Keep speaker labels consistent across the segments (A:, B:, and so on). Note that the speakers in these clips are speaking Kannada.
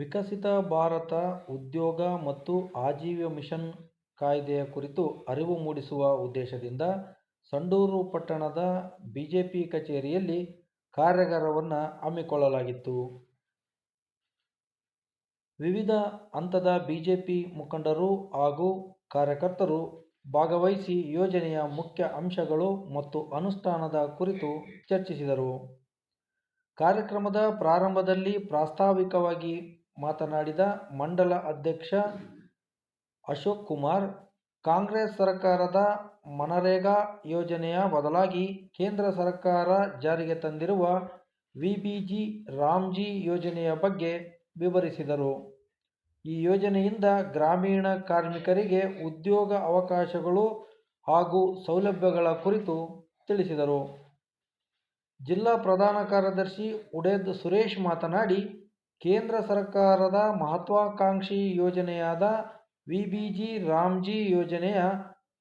A: ವಿಕಸಿತ ಭಾರತ ಉದ್ಯೋಗ ಮತ್ತು ಆಜೀವ ಮಿಷನ್ ಕಾಯ್ದೆಯ ಕುರಿತು ಅರಿವು ಮೂಡಿಸುವ ಉದ್ದೇಶದಿಂದ ಸಂಡೂರು ಪಟ್ಟಣದ ಬಿಜೆಪಿ ಕಚೇರಿಯಲ್ಲಿ ಕಾರ್ಯಾಗಾರವನ್ನು ಹಮ್ಮಿಕೊಳ್ಳಲಾಗಿತ್ತು. ವಿವಿಧ ಹಂತದ ಬಿಜೆಪಿ ಮುಖಂಡರು ಹಾಗೂ ಕಾರ್ಯಕರ್ತರು ಭಾಗವಹಿಸಿ ಯೋಜನೆಯ ಮುಖ್ಯ ಅಂಶಗಳು ಮತ್ತು ಅನುಷ್ಠಾನದ ಕುರಿತು ಚರ್ಚಿಸಿದರು. ಕಾರ್ಯಕ್ರಮದ ಪ್ರಾರಂಭದಲ್ಲಿ ಪ್ರಾಸ್ತಾವಿಕವಾಗಿ ಮಾತನಾಡಿದ ಮಂಡಲ ಅಧ್ಯಕ್ಷ ಅಶೋಕ್ ಕುಮಾರ್ ಕಾಂಗ್ರೆಸ್ ಸರ್ಕಾರದ ಮನರೇಗಾ ಯೋಜನೆಯ ಬದಲಾಗಿ ಕೇಂದ್ರ ಸರ್ಕಾರ ಜಾರಿಗೆ ತಂದಿರುವ ವಿ-ಬಿ-ಜಿ-ರಾಮ್ಜಿ ಯೋಜನೆಯ ಬಗ್ಗೆ ವಿವರಿಸಿದರು. ಈ ಯೋಜನೆಯಿಂದ ಗ್ರಾಮೀಣ ಕಾರ್ಮಿಕರಿಗೆ ಉದ್ಯೋಗ ಅವಕಾಶಗಳು ಹಾಗೂ ಸೌಲಭ್ಯಗಳ ಕುರಿತು ತಿಳಿಸಿದರು. ಜಿಲ್ಲಾ ಪ್ರಧಾನ ಕಾರ್ಯದರ್ಶಿ ಉಡೇದ್ ಸುರೇಶ್ ಮಾತನಾಡಿ, ಕೇಂದ್ರ ಸರ್ಕಾರದ ಮಹತ್ವಾಕಾಂಕ್ಷಿ ಯೋಜನೆಯಾದ ವಿ-ಬಿ-ಜಿ-ರಾಮ್ಜಿ ಯೋಜನೆಯ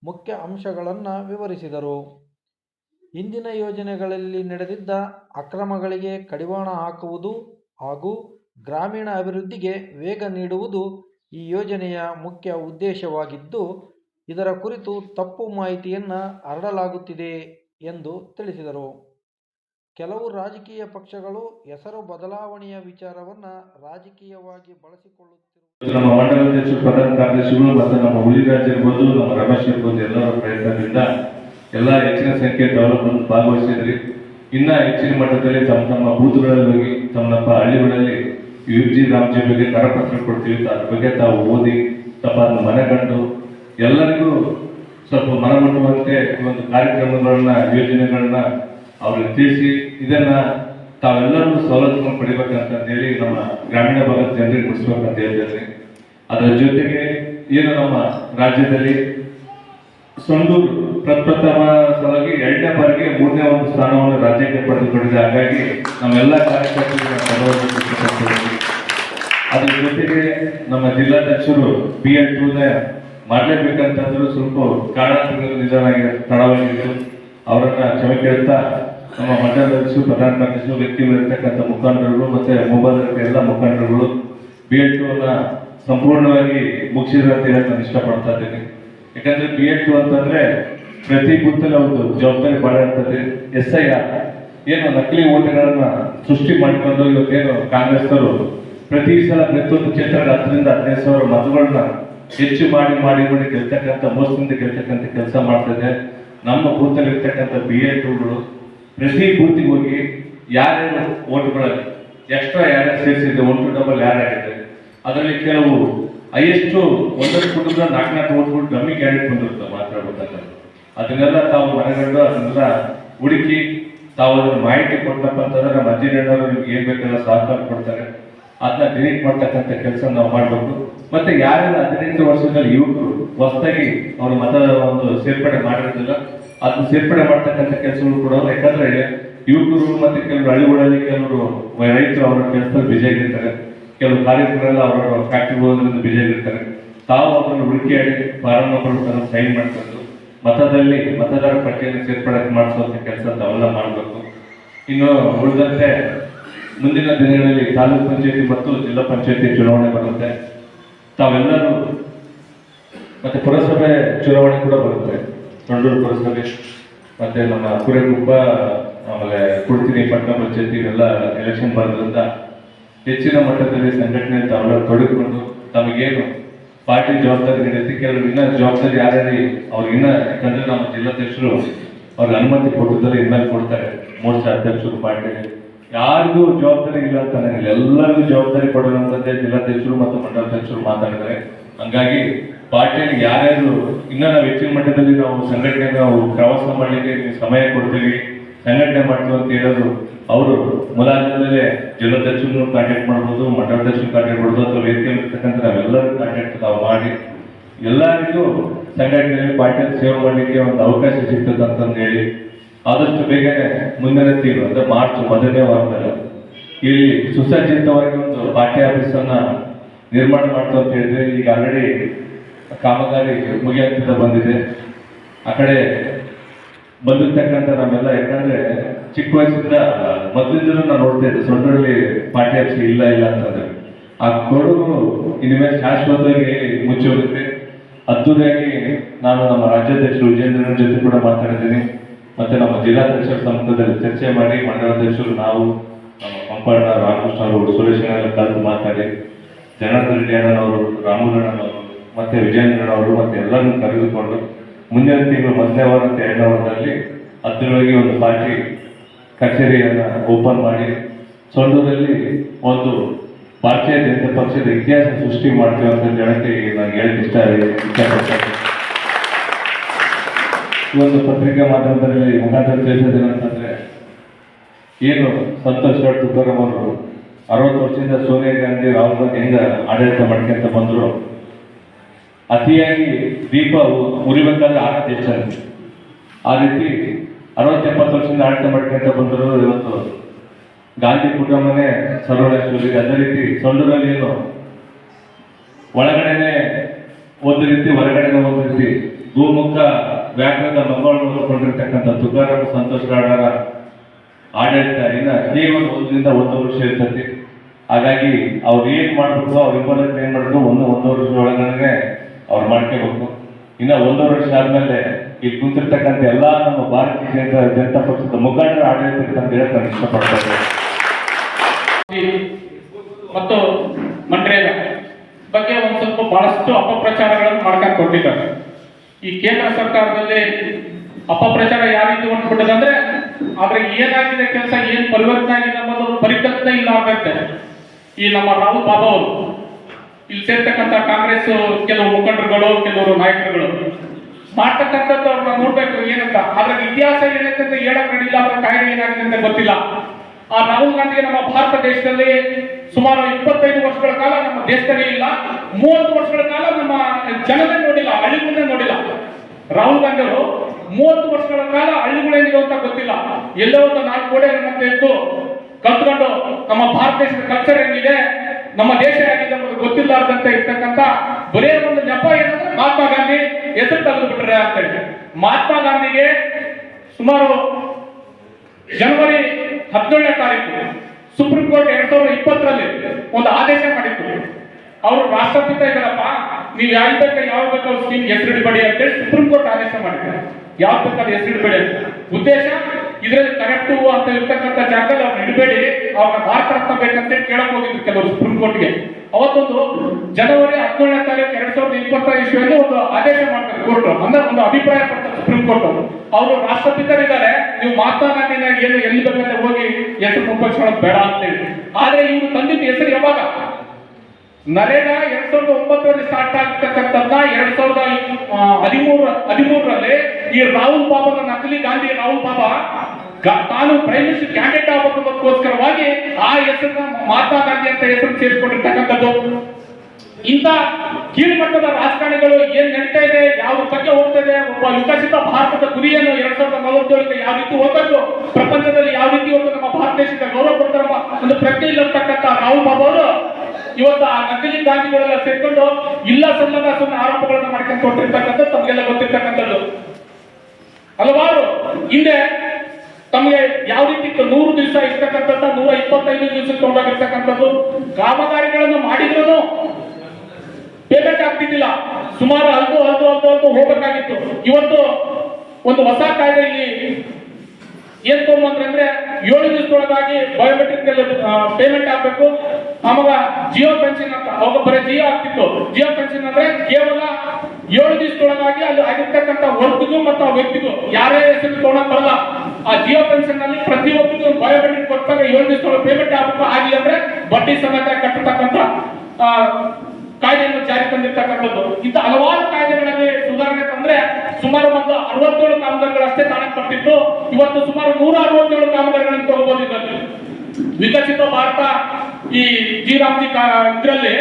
A: ಮುಖ್ಯ ಅಂಶಗಳನ್ನು ವಿವರಿಸಿದರು. ಹಿಂದಿನ ಯೋಜನೆಗಳಲ್ಲಿ ನಡೆದಿದ್ದ ಅಕ್ರಮಗಳಿಗೆ ಕಡಿವಾಣ ಹಾಕುವುದು ಹಾಗೂ ಗ್ರಾಮೀಣ ಅಭಿವೃದ್ಧಿಗೆ ವೇಗ ನೀಡುವುದು ಈ ಯೋಜನೆಯ ಮುಖ್ಯ ಉದ್ದೇಶವಾಗಿದ್ದು, ಇದರ ಕುರಿತು ತಪ್ಪು ಮಾಹಿತಿಯನ್ನು ಹರಡಲಾಗುತ್ತಿದೆ ಎಂದು ತಿಳಿಸಿದರು. ಕೆಲವು ರಾಜಕೀಯ ಪಕ್ಷಗಳು ಹೆಸರು ಬದಲಾವಣೆಯ ವಿಚಾರವನ್ನ ರಾಜಕೀಯವಾಗಿ ಬಳಸಿಕೊಳ್ಳುತ್ತಿರುವುದು
B: ನಮ್ಮ ಮಂಡಲ ಅಧ್ಯಕ್ಷರು, ಪ್ರಧಾನ ಕಾರ್ಯದರ್ಶಿಗಳು ಮತ್ತು ನಮ್ಮ ಹುಲಿರಾಜ್ ಇರ್ಬೋದು, ನಮ್ಮ ರಮೇಶ್ ಇರ್ಬೋದು, ಎಲ್ಲರ ಪ್ರಯತ್ನದಿಂದ ಎಲ್ಲ ಹೆಚ್ಚಿನ ಸಂಖ್ಯೆ ಡೆವಲಪ್ಮೆಂಟ್ ಭಾಗವಹಿಸಿದ್ರಿ. ಇನ್ನ ಹೆಚ್ಚಿನ ಮಟ್ಟದಲ್ಲಿ ತಮ್ಮ ತಮ್ಮ ಬೂತ್ಗಳಲ್ಲಿ ಹೋಗಿ, ತಮ್ಮ ನಮ್ಮ ಹಳ್ಳಿಗಳಲ್ಲಿ ಯು ಜಿ ರಾಮ್ಜಿ ಬಗ್ಗೆ ಕರಪತ್ರ ಕೊಡ್ತೀವಿ. ಅದ್ರ ಬಗ್ಗೆ ತಾವು ಓದಿ ತಮ್ಮ ಮನೆ ಕಂಡು ಎಲ್ಲರಿಗೂ ಸ್ವಲ್ಪ ಮನಮುಟ್ಟುವಂತೆ ಒಂದು ಕಾರ್ಯಕ್ರಮಗಳನ್ನ, ಯೋಜನೆಗಳನ್ನ ಅವ್ರಿಗೆ ತಿಳಿಸಿ, ಇದನ್ನ ತಾವೆಲ್ಲರೂ ಸವಲತ್ತುಗಳನ್ನು ಪಡಿಬೇಕಂತ ಹೇಳಿ ನಮ್ಮ ಗ್ರಾಮೀಣ ಭಾಗದ ಜನರಿಗೆ ಮುಡಿಸ್ಬೇಕಂತ ಹೇಳ್ತೇನೆ ಅದರ ಜೊತೆಗೆ ಏನು ನಮ್ಮ ರಾಜ್ಯದಲ್ಲಿ ಸಂಡೂರು ಪ್ರಪ್ರಥಮ ಸಲುವಾಗಿ ಎರಡನೇ ಬಾರಿಗೆ ಮೂರನೇ ಒಂದು ಸ್ಥಾನವನ್ನು ರಾಜ್ಯಕ್ಕೆ ಪಡೆದುಕೊಂಡಿದೆ. ಹಾಗಾಗಿ ನಮ್ಮೆಲ್ಲ ಕಾರ್ಯಕರ್ತರಿಗೆ ಅದ್ರ ಜೊತೆಗೆ ನಮ್ಮ ಜಿಲ್ಲಾಧ್ಯಕ್ಷರು ಬಿ ಎಲ್ ಟೂನ ಮಾಡಲೇಬೇಕಂತಂದ್ರು ಸ್ವಲ್ಪ ಕಾರಣಾಂತರಗಳು ನಿಜವಾಗಿ ತಡವಾಗಿದ್ದು ಅವರನ್ನ ಕ್ಷಮೆ ಕೇಳ್ತಾ ನಮ್ಮ ಮಂಡಲಾಧ್ಯಕ್ಷರು ಪ್ರಧಾನ ಕಾರ್ಯದರ್ಶಿ ವ್ಯಕ್ತಿಗಳಿರ್ತಕ್ಕಂಥ ಮುಖಂಡರುಗಳು ಮತ್ತೆ ಮೊಬೈಲ್ ಎಲ್ಲ ಮುಖಂಡರುಗಳು ಬಿ ಎಲ್ ಟೂನ ಸಂಪೂರ್ಣವಾಗಿ ಮುಗಿಸಿದ್ರೆ ಅಂತ ಹೇಳಕ್ ನಾನು ಇಷ್ಟಪಡ್ತಾ ಇದ್ದೀನಿ. ಯಾಕಂದ್ರೆ ಬಿ ಎಲ್ ಟು ಅಂತಂದ್ರೆ ಪ್ರತಿ ಬೂತಲ್ಲಿ ಒಂದು ಜವಾಬ್ದಾರಿ ಬಹಳ ಇರ್ತದೆ. ಎಸ್ ಐ ಆರ್ ಏನು ನಕಲಿ ಓಟುಗಳನ್ನ ಸೃಷ್ಟಿ ಮಾಡಿಕೊಂಡು ಇವತ್ತೇನು ಕಾಂಗ್ರೆಸ್ನವರು ಪ್ರತಿ ಸಲ ಪ್ರತಿಯೊಂದು ಕ್ಷೇತ್ರದ ಹತ್ತರಿಂದ ಹದಿನೈದು ಸಾವಿರ ಮತಗಳನ್ನ ಹೆಚ್ಚು ಮಾಡಿ ಮಾಡಿ ಮಾಡಿ ಗೆಲ್ತಕ್ಕಂಥ ಮೋಸದಿಂದ ಗೆಲ್ತಕ್ಕಂಥ ಕೆಲಸ ಮಾಡ್ತದೆ. ನಮ್ಮ ಬೂತಲ್ಲಿರ್ತಕ್ಕಂಥ ಬಿ ಎಲ್ ಟೂಗಳು ಪ್ರತಿ ಬೂತಿಗೆ ಹೋಗಿ ಯಾರ್ಯಾರು ಓಟ್ಗಳಲ್ಲಿ ಎಕ್ಸ್ಟ್ರಾ ಯಾರ್ಯಾರು ಸೇರಿಸಿದೆ ಒನ್ ಟು ಡಬಲ್ ಯಾರಾಗಿದೆ ಅದರಲ್ಲಿ ಕೆಲವು ಹೈಯೆಸ್ಟು ಒಂದೊಂದು ಕುಟುಂಬದ ನಾಲ್ಕು ನಾಲ್ಕು ಓಟ್ಗಳು ಡಮ್ಮಿ ಕ್ಯಾಂಡಿಡೇಟ್ ಬಂದಿರುತ್ತೆ ಗೊತ್ತಾಗ್ತದೆ ಅದನ್ನೆಲ್ಲ ತಾವು ಮನೆಗಂಡು ಅದನ್ನೆಲ್ಲ ಹುಡುಕಿ ತಾವು ಅದನ್ನು ಮಾಹಿತಿ ಕೊಟ್ಟಪ್ಪ ಅಂತಂದ್ರೆ ನಮ್ಮ ಅಜ್ಜಿನವರು ನಿಮ್ಗೆ ಏನು ಬೇಕಲ್ಲ ಸಹಕಾರ ಕೊಡ್ತಾರೆ. ಅದನ್ನ ಡಿಲೀಟ್ ಮಾಡ್ತಕ್ಕಂಥ ಕೆಲಸ ನಾವು ಮಾಡಬೇಕು. ಮತ್ತೆ ಯಾರೆಲ್ಲ ಹದಿನೆಂಟು ವರ್ಷದಲ್ಲಿ ಯುವಕರು ಹೊಸದಾಗಿ ಅವರು ಮತ ಒಂದು ಸೇರ್ಪಡೆ ಮಾಡಿರೋದಿಲ್ಲ ಅದನ್ನ ಸೇರ್ಪಡೆ ಮಾಡ್ತಕ್ಕಂಥ ಕೆಲಸಗಳು ಕೂಡ, ಯಾಕಂದ್ರೆ ಯುವಕರು ಮತ್ತೆ ಕೆಲವರು ಹಳ್ಳಿಗಳಲ್ಲಿ ಕೆಲವರು ರೈತರು ಅವರ ಕೆಲಸದಲ್ಲಿ ಬಿಜಿ ಆಗಿರ್ತಾರೆ. ಕೆಲವು ಕಾರ್ಯಕ್ರಮಗಳೆಲ್ಲ ಅವರ ಫ್ಯಾಕ್ಟ್ರಿ ಹೋದ್ರಿಂದ ಬಿಜಿ ಆಗಿರ್ತಾರೆ. ತಾವು ಅವರನ್ನು ಹುಡುಕಿಯಾಡಿ ಫಾರಂ ನಂಬರ್ ಸೈನ್ ಮಾಡ್ಕೊಂಡು, ಮತದಲ್ಲಿ ಮತದಾರರ ಪಟ್ಟಿಯನ್ನು ಸೇರ್ಪಡೆ ಮಾಡಿಸುವಂಥ ಕೆಲಸ ತಾವೆಲ್ಲ ಮಾಡಬೇಕು. ಇನ್ನು ಉಳಿದಂತೆ ಮುಂದಿನ ದಿನಗಳಲ್ಲಿ ತಾಲೂಕು ಪಂಚಾಯತಿ ಮತ್ತು ಜಿಲ್ಲಾ ಪಂಚಾಯತಿ ಚುನಾವಣೆ ಬರುತ್ತೆ. ತಾವೆಲ್ಲರೂ ಮತ್ತೆ ಪುರಸಭೆ ಚುನಾವಣೆ ಕೂಡ ಬರುತ್ತೆ. ಸಂಡೂರು ಪುರಸಭೆ ಮತ್ತೆ ನಮ್ಮ ಕುರೆಗುಪ್ಪ, ಆಮೇಲೆ ಕುಡ್ತಿನಿ ಪಟ್ಟಣ ಪಂಚಾಯತಿ ಇವೆಲ್ಲ ಎಲೆಕ್ಷನ್ ಬರೋದ್ರಿಂದ ಹೆಚ್ಚಿನ ಮಟ್ಟದಲ್ಲಿ ಸಂಘಟನೆ ತಾವೆಲ್ಲ ತೊಡಗಿಕೊಂಡು ತಮಗೇನು ಪಾರ್ಟಿ ಜವಾಬ್ದಾರಿ ನಡೆಯುತ್ತೆ ಕೆಲವರು ಇನ್ನ ಜವಾಬ್ದಾರಿ ಯಾರ್ಯಾರು ಅವ್ರಿಗೆ ಇನ್ನ ಯಾಕಂದ್ರೆ ನಮ್ಮ ಜಿಲ್ಲಾಧ್ಯಕ್ಷರು ಅವ್ರಿಗೆ ಅನುಮತಿ ಕೊಟ್ಟಿದ್ದಾರೆ ಇನ್ಮೇಲೆ ಕೊಡ್ತಾರೆ. ಮೋರ್ಚಾ ಅಧ್ಯಕ್ಷರು, ಪಾರ್ಟಿ ಯಾರಿಗೂ ಜವಾಬ್ದಾರಿ ಇಲ್ಲ ಅಂತ ಎಲ್ಲರಿಗೂ ಜವಾಬ್ದಾರಿ ಕೊಡೋಣ ಜಿಲ್ಲಾಧ್ಯಕ್ಷರು ಮತ್ತು ಮಂಡಲಾಧ್ಯಕ್ಷರು ಮಾತಾಡಿದ್ದಾರೆ. ಹಂಗಾಗಿ ಪಾರ್ಟಿಯಲ್ಲಿ ಯಾರ್ಯಾರು ಇನ್ನ ನಾವು ಹೆಚ್ಚಿನ ಮಟ್ಟದಲ್ಲಿ ನಾವು ಸಂಘಟನೆ ನಾವು ಪ್ರವಾಸ ಮಾಡಲಿಕ್ಕೆ ಸಮಯ ಕೊಡ್ತೀವಿ, ಸಂಘಟನೆ ಮಾಡ್ತೀವಿ ಅಂತ ಹೇಳೋದು ಅವರು ಮುಲಾಜಿನಲ್ಲೇ ಜಿಲ್ಲಾಧ್ಯಕ್ಷರನ್ನು ಕಾಂಟ್ಯಾಕ್ಟ್ ಮಾಡ್ಬೋದು ಮಂಡಲಾಧ್ಯಕ್ಷರು ಕಾಂಟ್ಯಾಕ್ಟ್ ಮಾಡ್ಬೋದು ಅಥವಾ ವೇದಿಕೆಯಲ್ಲಿ ಇರ್ತಕ್ಕಂಥ ನಾವೆಲ್ಲರೂ ಕಾಂಟ್ಯಾಕ್ಟ್ ನಾವು ಮಾಡಿ ಎಲ್ಲರಿಗೂ ಸಂಘಟನೆಯಲ್ಲಿ ಪಾರ್ಟಿಯಲ್ಲಿ ಸೇವೆ ಮಾಡಲಿಕ್ಕೆ ಒಂದು ಅವಕಾಶ ಸಿಗ್ತದೆ ಅಂತಂದು ಹೇಳಿ ಆದಷ್ಟು ಬೇಗನೆ ಮುಂದಿನ ತಿಂಗಳು, ಅಂದರೆ ಮಾರ್ಚ್ ಮೊದಲನೇ ವಾರದಲ್ಲಿ ಇಲ್ಲಿ ಸುಸಜ್ಜಿತವಾಗಿ ಒಂದು ಪಾರ್ಟಿ ಆಫೀಸನ್ನು ನಿರ್ಮಾಣ ಮಾಡ್ತು ಅಂತ ಹೇಳಿದ್ರೆ ಈಗ ಆಲ್ರೆಡಿ ಕಾಮಗಾರಿ ಮುಗಿಯಾಗ್ತಿದ್ದ ಬಂದಿದೆ. ಆ ಕಡೆ ಬಂದಿರ್ತಕ್ಕಂಥ ನಮ್ಮೆಲ್ಲ, ಯಾಕಂದ್ರೆ ಚಿಕ್ಕ ವಯಸ್ಸಿಂದ ಮೊದಲಿಂದಲೂ ನಾನು ನೋಡ್ತಾ ಇದ್ದೆ ಪಾರ್ಟಿ ಆಫೀಸ್ ಇಲ್ಲ ಇಲ್ಲ ಅಂತಂದ್ರೆ. ಆ ಕೊಡುಗು ಇನ್ಮೇಲೆ ಶಾಶ್ವತವಾಗಿ ಮುಚ್ಚಿ ಹೋಗುತ್ತೆ. ಅದ್ದೂರಿಯಾಗಿ ನಾನು ನಮ್ಮ ರಾಜ್ಯಾಧ್ಯಕ್ಷರು ವಿಜೇಂದ್ರನ ಜೊತೆ ಕೂಡ ಮಾತಾಡಿದ್ದೀನಿ. ಮತ್ತೆ ನಮ್ಮ ಜಿಲ್ಲಾಧ್ಯಕ್ಷರ ಸಂಪುಟದಲ್ಲಿ ಚರ್ಚೆ ಮಾಡಿ, ಮಂಡಲಾಧ್ಯಕ್ಷರು, ನಾವು ನಮ್ಮ ಪಂಪಣ್ಣ, ರಾಮಕೃಷ್ಣ ಅವರು, ಸುರೇಶ್ ಕರೆದು ಮಾತಾಡಿ, ಜನಾರ್ದನ್ ರೆಡ್ಡಿ ಅಣ್ಣನವರು ರಾಮುಲಣ್ಣನವರು ಮತ್ತೆ ವಿಜೇಂದ್ರನವರು ಮತ್ತೆ ಎಲ್ಲರನ್ನು ಕರೆದುಕೊಂಡು ಮುಂದಿನ ತಿಂಗಳು ಮೊದಲನೇ ವಾರ ಮತ್ತು ಎರಡನೇ ವಾರದಲ್ಲಿ ಅದರೊಳಗೆ ಒಂದು ಪಾರ್ಟಿ ಕಚೇರಿಯನ್ನು ಓಪನ್ ಮಾಡಿ ಸೊಂಡೂರಲ್ಲಿ ಒಂದು ಭಾರತೀಯ ಜನತಾ ಪಕ್ಷದ ಇತಿಹಾಸ ಸೃಷ್ಟಿ ಮಾಡ್ತೀವಿ ಅಂತ ಜನಕ್ಕೆ ನಾನು ಹೇಳಕ್ ಇಷ್ಟ ಇಷ್ಟಪಡ್ತೇನೆ ಈ ಒಂದು ಪತ್ರಿಕಾ ಮಾಧ್ಯಮದಲ್ಲಿ ಮುಖಾಂತರ ತಿಳಿಸೋದೇನಂತಂದ್ರೆ ಏನು ಸಂತೋಷ್ ತುಕಾರಾಮ್ ಅವರು ಅರವತ್ತು ವರ್ಷದಿಂದ ಸೋನಿಯಾ ಗಾಂಧಿ, ರಾಹುಲ್ ಗಾಂಧಿ ಹೆಂಗ ಆಡಳಿತ ಮಾಡ್ಕೊಂತ ಬಂದ್ರು ಅತಿಯಾಗಿ ದೀಪ ಉರಿಬೇಕಾದ್ರೆ ಆಟ ಹೆಚ್ಚಾಗುತ್ತೆ ಆ ರೀತಿ ಅರವತ್ತೆಪ್ಪತ್ತು ವರ್ಷದಿಂದ ಆಡಳಿತ ಮಾಡ್ಕೊಂತ ಬಂದರು ಇವತ್ತು. ಗಾಂಧಿ ಕುಟುಂಬನೇ ಸರ್ವನಾಶವಾಗಿದೆ ಅದೇ ರೀತಿ ಸೊಂಡೂರಲ್ಲಿ ಏನು? ಒಳಗಡೆನೆ ಒಂದು ರೀತಿ, ಹೊರಗಡೆನೆ ಒಂದು ರೀತಿ ಭೂಮುಖ ವ್ಯಾಘ್ರದ ಮಂಗಳವನ್ನು ಹೊಂದಿರತಕ್ಕಂಥ ಸಂತೋಷ ರಾಡರ ಆಡಳಿತ ಇನ್ನು ಕೇವಲ ಒಂದರಿಂದ ಒಂದು ವರ್ಷ ಇರ್ತೈತಿ ಹಾಗಾಗಿ ಅವ್ರು ಏನ್ ಮಾಡ್ಬೇಕು, ಅವ್ರ ಇಂಪಾರ್ಟೆಂಟ್ ಏನು ಮಾಡಿದ್ರು, ಒಂದು ಒಂದು ವರ್ಷದ ಒಳಗಡೆ ಅವ್ರು ಮಾಡ್ಕೋಬೇಕು. ಇನ್ನ ಒಂದೂವರೆ ವರ್ಷ ಆದಮೇಲೆ ಇಲ್ಲಿ ಕುಂತಿರ್ತಕ್ಕಂಥ ಎಲ್ಲ ನಮ್ಮ ಭಾರತೀಯ ಜನತಾ ಜನತಾ ಪಕ್ಷದ ಮುಖಂಡರ ಆಡಳಿತ ಅಂತ ಹೇಳಕ್ ನಾನು ಇಷ್ಟಪಡ್ತೇನೆ
C: ಮತ್ತು ಮನ್ರೇಗಾ ಬಗ್ಗೆ ಒಂದು ಸ್ವಲ್ಪ ಬಹಳಷ್ಟು ಅಪಪ್ರಚಾರಗಳನ್ನು ಮಾಡ್ಕೊಂಡು ಕೊಟ್ಟಿದ್ದಾರೆ. ಈ ಕೇಂದ್ರ ಸರ್ಕಾರದಲ್ಲಿ ಅಪಪ್ರಚಾರ ಯಾವ ರೀತಿ ಆದ್ರೆ ಏನಾಗಿದೆ ಕೆಲಸ, ಏನ್ ಪರಿವರ್ತನೆ ಆಗಿದೆ ಅನ್ನೋದು ಪರಿಕಲ್ಪನೆ ಇಲ್ಲ ಆಗತ್ತೆ ಈ ನಮ್ಮ ರಾಹುಲ್ ಬಾಬಾ ಅವರು. ಇಲ್ಲಿ ಸೇರ್ತಕ್ಕಂಥ ಕಾಂಗ್ರೆಸ್ ಕೆಲವು ಮುಖಂಡರುಗಳು, ಕೆಲವರು ನಾಯಕರುಗಳು. ಮಾಡ್ತಕ್ಕಂಥದ್ದು ಅವ್ರನ್ನ ನೋಡ್ಬೇಕು, ಏನಂತ? ಆದ್ರೆ ಇತಿಹಾಸ ಏನಂತ ಹೇಳಕ್ ನಡೀಲ್ಲ ಅವರ ಕಾಯಿಲೆ ಏನಾಗಿದೆ ಅಂತ ಗೊತ್ತಿಲ್ಲ. ಆ ರಾಹುಲ್ ಗಾಂಧಿ ನಮ್ಮ ಭಾರತ ದೇಶದಲ್ಲಿ ಸುಮಾರು ಇಪ್ಪತ್ತೈದು ವರ್ಷಗಳ ಕಾಲ ನಮ್ಮ ದೇಶದಲ್ಲಿ ಇಲ್ಲ. ಮೂವತ್ತು ವರ್ಷಗಳ ಕಾಲ ನಮ್ಮ ಜನರೇ ನೋಡಿಲ್ಲ, ಹಳ್ಳಿಗಳನ್ನೇ ನೋಡಿಲ್ಲ. ರಾಹುಲ್ ಗಾಂಧಿ ಅವರು ಮೂವತ್ತು ವರ್ಷಗಳ ಕಾಲ ಹಳ್ಳಿಗಳೇನಿದೆ ಅಂತ ಗೊತ್ತಿಲ್ಲ. ಎಲ್ಲೋ ಒಂದು ನಾಲ್ಕು ಕೋಡೆ ಮತ್ತೆ ಎದ್ದು ಕಲ್ತ್ಕೊಂಡು ನಮ್ಮ ಭಾರತ ದೇಶದ ಕಲ್ಚರ್ ಹೆಂಗಿದೆ ನಮ್ಮ ದೇಶ ಯಾಕಿದೆ ಅನ್ನೋದು ಗೊತ್ತಿಲ್ಲಾರ್ದಂತೆ ಇರ್ತಕ್ಕಂಥ ಬರೇ ಒಂದು ನೆಪ ಏನಂದ್ರೆ ಮಹಾತ್ಮ ಗಾಂಧಿ ಹೆಸರು ತೆಗೆದು ಬಿಟ್ರೆ ಅಂತ ಹೇಳಿ ಮಹಾತ್ಮ ಗಾಂಧಿಗೆ ಸುಮಾರು ಜನವರಿ ಹದಿನೇಳನೇ ತಾರೀಕು, ಸುಪ್ರೀಂ ಕೋರ್ಟ್ ಎರಡ್ ಸಾವಿರದ ಇಪ್ಪತ್ತರಲ್ಲಿ ಒಂದು ಆದೇಶ ಮಾಡಿತ್ತು. ಅವರು ರಾಷ್ಟ್ರಪಿತ ಇದ್ದಾರಪ್ಪ, ನೀವು ಯಾವ ತಕ್ಕ ಯಾವ ಬೇಕಾದ್ರೂ ಸ್ಕೀಮ್ ಹೆಸರಿಡಬೇಡಿ ಅಂತೇಳಿ ಸುಪ್ರೀಂ ಕೋರ್ಟ್ ಆದೇಶ ಮಾಡಿದ್ದಾರೆ. ಯಾವ ಬೇಕಾದ ಹೆಸರಿಡಬೇಡಿ ಉದ್ದೇಶ ಇದರಲ್ಲಿ ಕರೆಕ್ಟು ಅಂತ ಇರ್ತಕ್ಕಂಥ ಜಾಗದಲ್ಲಿ ಅವ್ರು ಇಡಬೇಡಿ. ಅವ್ರನ್ನ ಭಾರತ ರತ್ನ ಬೇಕಂತ ಕೇಳಕ್ ಹೋಗಿದ್ರು ಕೆಲವರು ಸುಪ್ರೀಂ ಕೋರ್ಟ್ಗೆ. ಅವತ್ತೊಂದು ಜನವರಿ ಹದಿನೇಳನೇ ತಾರೀಕು ಎರಡ್ ಸಾವಿರದ ಇಪ್ಪತ್ತ ಇಸ್ವಿಯಲ್ಲಿ ಒಂದು ಆದೇಶ ಮಾಡ್ತಾರೆ ಕೋರ್ಟ್ ಅಂದ್ರೆ ಒಂದು ಅಭಿಪ್ರಾಯ ಪಡ್ತಾರೆ ಸುಪ್ರೀಂ ಕೋರ್ಟ್ ಅವರು. ಅವರು ರಾಷ್ಟ್ರಪಿತರಿದ್ದಾರೆ. ನೀವು ಮಾತನಾಡಿನ ಏನು ಎಲ್ಲಿ ಬೇಕಂತ ಹೋಗಿ ಹೆಸರು ಮುಂಪಡಿಸ್ಕೊಳ್ಳೋದು ಬೇಡ ಅಂತೇಳಿ ಆದ್ರೆ ಇವರು ತಂದಿದ್ದ ಹೆಸರು ಯಾವಾಗ? ನರೇಗಾ ಎರಡ್ ಸಾವಿರದ ಒಂಬತ್ತರಲ್ಲಿ ಸ್ಟಾರ್ಟ್ ಆಗ್ತಕ್ಕಂಥದ್ದ ಎರಡ್ ಸಾವಿರದ ಹದಿಮೂರ, ಹದಿಮೂರರಲ್ಲಿ ಈ ರಾಹುಲ್ ಬಾಬಾನ ನಕಲಿ ಗಾಂಧಿ ರಾಹುಲ್ ಬಾಬಾ ತಾನು ಪ್ರೈಮ್ ಮಿನಿಸ್ಟರ್ ಕ್ಯಾಂಡಿಡೇಟ್ ಆಗಬೇಕನ್ನೋದಕ್ಕೋಸ್ಕರವಾಗಿ ಆ ಹೆಸರನ್ನ ಮಹಾತ್ಮ ಗಾಂಧಿ ಅಂತ ಹೆಸರು ಸೇರಿಸ್ಕೊಂಡಿರ್ತಕ್ಕಂಥದ್ದು. ಇಂಥ ಕೀಳ್ಮಟ್ಟದ ರಾಜಕಾರಣಿಗಳು ಏನ್ ನಡೀತಾ ಇದೆ, ಯಾವ ಬಗ್ಗೆ ಹೋಗ್ತಾ ಇದೆ, ಒಬ್ಬ ವಿಕಸಿತ ಭಾರತದ ಗುರಿಯನ್ನು ಎರಡ್ ಸಾವಿರದ ನಲವತ್ತೇಳಕ್ಕೆ ಯಾವ ರೀತಿ ಹೋದದ್ದು, ಪ್ರಪಂಚದಲ್ಲಿ ಯಾವ ರೀತಿ ಒಂದು ನಮ್ಮ ಭಾರತ ದೇಶಕ್ಕೆ ಗೌರವ ಕೊಡ್ತಾರಪ್ಪ ಒಂದು ಪ್ರಜ್ಞೆ ಇಲ್ಲಿರ್ತಕ್ಕಂಥ ರಾಹುಲ್ ಬಾಬು ಇವತ್ತು ಆ ನಕಲಿ ಗಾಂಧಿಗಳೆಲ್ಲ ಸೇರ್ಕೊಂಡು ಇಲ್ಲ ಸಲ್ಲದ ಸುಮ್ಮನೆ ಆರೋಪಗಳನ್ನು ಮಾಡ್ಕೊಂಡು ಕೊಟ್ಟಿರ್ತಕ್ಕಂಥದ್ದು, ತಮಗೆಲ್ಲ ಗೊತ್ತಿರ್ತಕ್ಕಂಥದ್ದು. ಹಲವಾರು ಹಿಂದೆ ತಮಗೆ ಯಾವ ರೀತಿ? ನೂರು ದಿವಸ ಇರ್ತಕ್ಕಂಥದ್ದು, ನೂರ ಇಪ್ಪತ್ತೈದು ದಿವಸಕ್ಕೆ ತಗೊಂಡೋಗಿರ್ತಕ್ಕಂಥದ್ದು ಕಾಮಗಾರಿಗಳನ್ನು ಮಾಡಿದ್ರು ಪೇಮೆಂಟ್ ಆಗ್ತಿದ್ದಿಲ್ಲ ಸುಮಾರು ಅಲ್ದು ಅಲ್ದು ಅಲ್ದು ಅಲ್ದು ಹೋಗಬೇಕಾಗಿತ್ತು. ಇವತ್ತು ಒಂದು ಹೊಸ ಕಾಯ್ದೆ ಇಲ್ಲಿ ಏನ್ ತಗೊಂಡ್ಬಂದ್ರೆ ಅಂದ್ರೆ ಏಳು ದಿವಸದೊಳಗಾಗಿ ಬಯೋಮೆಟ್ರಿಕ್ ಪೇಮೆಂಟ್ ಆಗ್ಬೇಕು. ಆವಾಗ ಜಿಯೋ ಪೆನ್ಷನ್ ಅಂತ, ಅವಾಗ ಬರೀ ಜಿಯೋ ಆಗ್ತಿತ್ತು. ಜಿಯೋ ಪೆನ್ಷನ್ ಅಂದ್ರೆ ಕೇವಲ ಏಳು ದಿವಸದೊಳಗಾಗಿ ಅಲ್ಲಿ ಆಗಿರ್ತಕ್ಕಂಥ ವರ್ಕ್ಗೂ ಮತ್ತು ಆ ವ್ಯಕ್ತಿಗೂ ಯಾರೇ ಹೆಸರು ತಗೊಳಕ್ ಬರಲ್ಲ. ಆ ಜಿಯೋ ಪೆನ್ಷನ್ನಲ್ಲಿ ಪ್ರತಿಯೊಬ್ಬರಿಗೂ ಬಯೋಮೆಟ್ರಿಕ್ ಕೊಟ್ಟಾಗ ಏಳು ದಿವಸದೊಳಗೆ ಪೇಮೆಂಟ್ ಆಗಬೇಕು ಆಗಿಲ್ಲ ಅಂದ್ರೆ ಬಡ್ಡಿ ಸಮೇತ ಕಟ್ಟತಕ್ಕಂತ ಕಾಯ್ದೆಯನ್ನು ಜಾರಿ ತಂದಿರ್ತಕ್ಕಂಥದ್ದು. ಇಂತ ಹಲವಾರು ಕಾಯ್ದೆಗಳಲ್ಲಿ ಸುಧಾರಣೆ ತಂದ್ರೆ ಸುಮಾರು ಒಂದು ಅರವತ್ತೇಳು ಕಾಮಗಾರಿಗಳಷ್ಟೇ ತಾಣಕ್ಕೆ ಕೊಟ್ಟಿದ್ದು ಇವತ್ತು ಸುಮಾರು ನೂರ ಅರವತ್ತೇಳು ಕಾಮಗಾರಿಗಳನ್ನು ತಗೋಬಹುದು ವಿಕಸಿತ ಭಾರತ ಈ ಜಿ ರಾಮ್ಜಿ ಇದರಲ್ಲಿ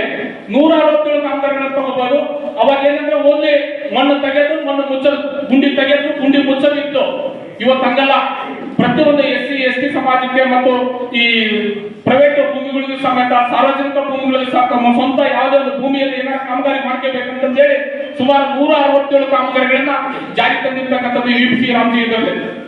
C: ನೂರ ಅರವತ್ತೇಳು ಕಾಮಗಾರಿಗಳನ್ನು ತಗೋಬಹುದು ಅವಾಗ ಏನಂದ್ರೆ ಓನ್ಲಿ ಮಣ್ಣು ತೆಗೆದು ಮಣ್ಣು ಮುಚ್ಚೋದು ಗುಂಡಿ ತೆಗೆದು ಗುಂಡಿ ಮುಚ್ಚೋದಿತ್ತು ಇವತ್ತು ಹಂಗಲ್ಲ. ಪ್ರತಿಯೊಂದು ಎಸ್ ಸಿ ಎಸ್ ಟಿ ಸಮಾಜಕ್ಕೆ ಮತ್ತು ಈ ಪ್ರೈವೇಟ್ ಭೂಮಿಗಳಿಗೂ ಸಮೇತ ಸಾರ್ವಜನಿಕ ಸಹ ತಮ್ಮ ಸ್ವಂತ ಯಾವುದೇ ಒಂದು ಭೂಮಿಯಲ್ಲಿ ಏನಾದ್ರು ಕಾಮಗಾರಿ ಮಾಡ್ಕೋಬೇಕಂತ ಹೇಳಿ ಸುಮಾರು ನೂರ ಅರವತ್ತೇಳು ಕಾಮಗಾರಿಗಳನ್ನ ಜಾರಿ ತಂದಿರ್ತಕ್ಕಂಥದ್ದು ಯು ಪಿ ಸಿ ರಾಮ್ಜಿ